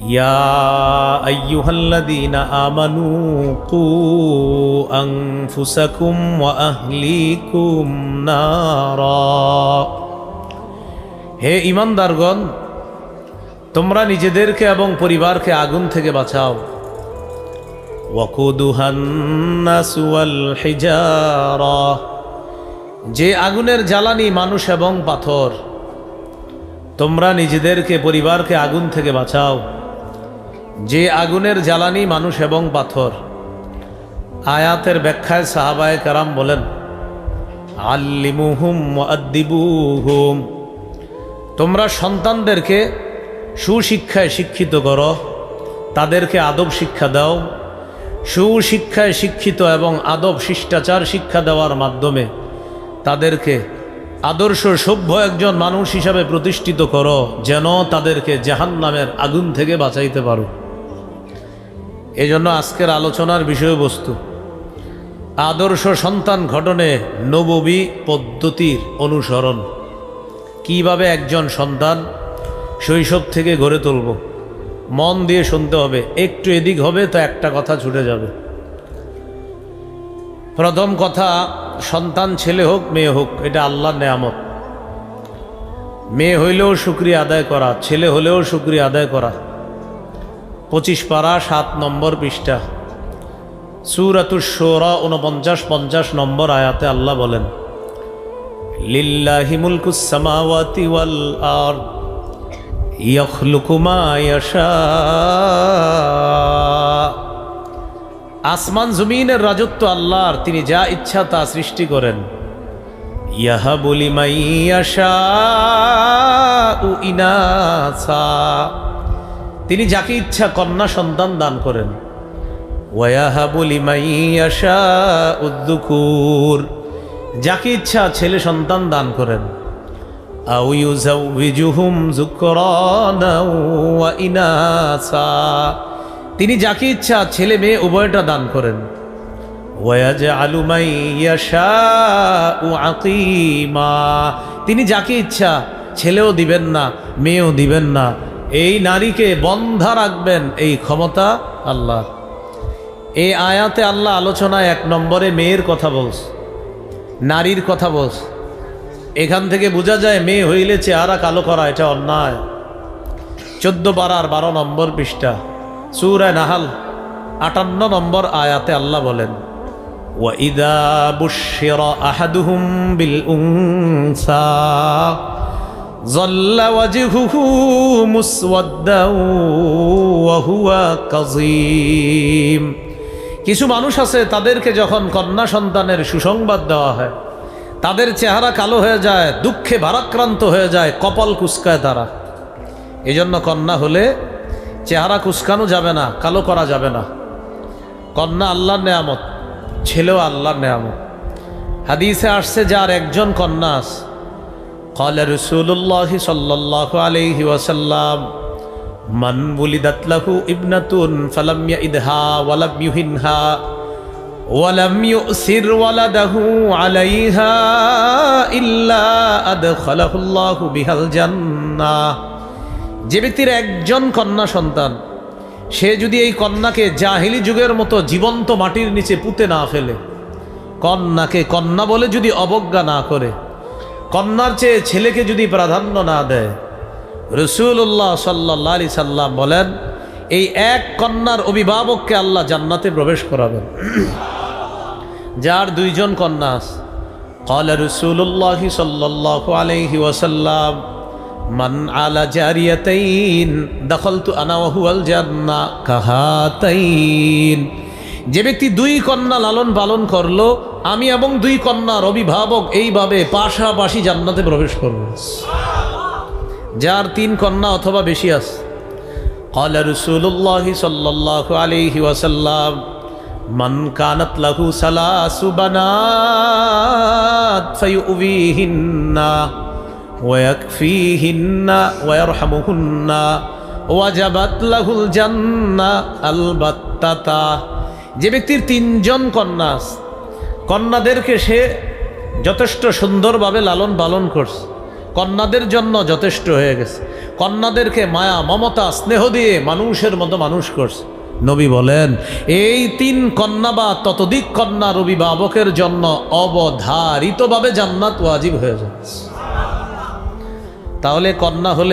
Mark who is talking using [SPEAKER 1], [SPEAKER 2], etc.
[SPEAKER 1] يا أيها الذين آمنوا قوا أنفسكم وأهليكم نارا হে ইমানদারগণ তোমরা নিজেদেরকে এবং পরিবারকে আগুন থেকে বাঁচাও ওয়াকুদুহান্নাসু ওয়াল হিজারা যে আগুনের জ্বালানি মানুষ এবং পাথর তোমরা নিজেদেরকে পরিবারকে আগুন থেকে বাঁচাও যে আগুনের জ্বালানি মানুষ এবং পাথর। আয়াতের ব্যাখ্যায় সাহাবায় কারাম বলেন, আল্লিমুহুম তোমরা সন্তানদেরকে সুশিক্ষায় শিক্ষিত করো, তাদেরকে আদব শিক্ষা দাও। সুশিক্ষায় শিক্ষিত এবং আদব শিষ্টাচার শিক্ষা দেওয়ার মাধ্যমে তাদেরকে আদর্শ সভ্য একজন মানুষ হিসাবে প্রতিষ্ঠিত করো, যেন তাদেরকে জাহান নামের আগুন থেকে বাঁচাইতে পারো। এজন্য আজকের আলোচনার বিষয়বস্তু, আদর্শ সন্তান ঘটনে নববী পদ্ধতির অনুসরণ। কীভাবে একজন সন্তান শৈশব থেকে গড়ে তুলব? মন দিয়ে শুনতে হবে, একটু এদিক হবে তো একটা কথা ছুটে যাবে। প্রথম কথা, সন্তান ছেলে হোক, মেয়ে হোক, এটা আল্লাহর নেয়ামত। মেয়ে হইলেও শুক্রিয়া আদায় করা, ছেলে হলেও শুক্রিয়া আদায় করা। পঁচিশ পারা, সাত নম্বর পৃষ্ঠা। সুরাতুর সোরা উনপঞ্চাশ পঞ্চাশ নম্বর আয়াতে আল্লাহ বলেন ইয়াশা। আসমান জমিনের রাজত্ব আল্লাহর তিনি যা ইচ্ছা তা সৃষ্টি করেন। ইহা বলি মাইয়াশা ইনাসা। তিনি যাকে ইচ্ছা কন্যা সন্তান দান করেন। যাকে ইচ্ছা ছেলে সন্তান দান করেন। তিনি যাকে ইচ্ছা ছেলে মেয়ে উভয়টা দান করেন। তিনি যাকে ইচ্ছা ছেলেও দিবেন না, মেয়েও দিবেন না এই নারীকে বন্ধা রাখবেন এই ক্ষমতা আল্লাহ এই আয়াতে আল্লাহ আলোচনায় এক নম্বরে মেয়ের কথা বলস, নারীর কথা বলস। এখান থেকে বোঝা যায় মেয়ে হইলে চেহারা কালো করা এটা অন্যায়। চোদ্দ পাড়ার বারো নম্বর পৃষ্ঠা, সুর নাহাল, আটান্ন নম্বর আয়াতে আল্লাহ বলেন ওয়াইদা বুশির আহাদুহুম বিল উনসা। কিছু মানুষ আছে, তাদেরকে যখন কন্যা সন্তানের সুসংবাদ দেওয়া হয়, তাদের চেহারা কালো হয়ে যায়, দুঃখে ভারাক্রান্ত হয়ে যায়, কপাল কুস্কায় তারা। এই জন্য কন্যা হলে চেহারা কুস্কানো যাবে না, কালো করা যাবে না। কন্যা আল্লাহর নেয়ামত, ছেলেও আল্লাহর নেয়ামত। হাদিসে আসছে, যার একজন কন্যা আছে قال رسول الله صلى الله عليه وسلم من ولدت له ابنة فلم يئدها ولم يهنها ولم يؤثر ولده عليها إلا أدخله الله بها الجنة যে ব্যক্তির একজন কন্যা সন্তান সে যদি এই কন্যাকে জাহিলি যুগের মতো জীবন্ত মাটির নিচে পুঁতে না ফেলে কন্যাকে কন্যা বলে যদি অবজ্ঞা না করে কন্যার চেয়ে ছেলেকে যদি প্রাধান্য না দেয় রসুল্লাহ সাল্লাহ আলি সাল্লাম বলেন এই এক কন্যার অভিভাবককে আল্লাহ জান্নাতে প্রবেশ করাবেন যার দুইজন কন্যা আছে قال رسول الله صلى الله عليه وسلم من على جاريتين دخلت انا وهو الجنه كهاتين যে ব্যক্তি দুই কন্যা লালন পালন করলো আমি এবং দুই কন্যার অভিভাবক এইভাবে পাশাপাশি জান্নাতে প্রবেশ করব যার তিন কন্যা অথবা বেশি আছে قال رسول الله صلى الله عليه وسلم من كانت له ثلاث بنات فيؤويهن ويكفيهن ويرحمهن وجبت له الجنة البتة যে ব্যক্তির তিনজন কন্যা আছে, কন্যাদেরকে সে যথেষ্ট সুন্দরভাবে লালন পালন করছে। কন্যাদের জন্য যথেষ্ট হয়ে গেছে। কন্যাদেরকে মায়া, মমতা, স্নেহ দিয়ে মানুষের মতো মানুষ করছে। নবী বলেন, এই তিন কন্যা বা ততোধিক কন্যার অভিভাবকের জন্য অবধারিতভাবে জান্নাত ওয়াজিব হয়ে যাচ্ছে। তাহলে কন্যা হলে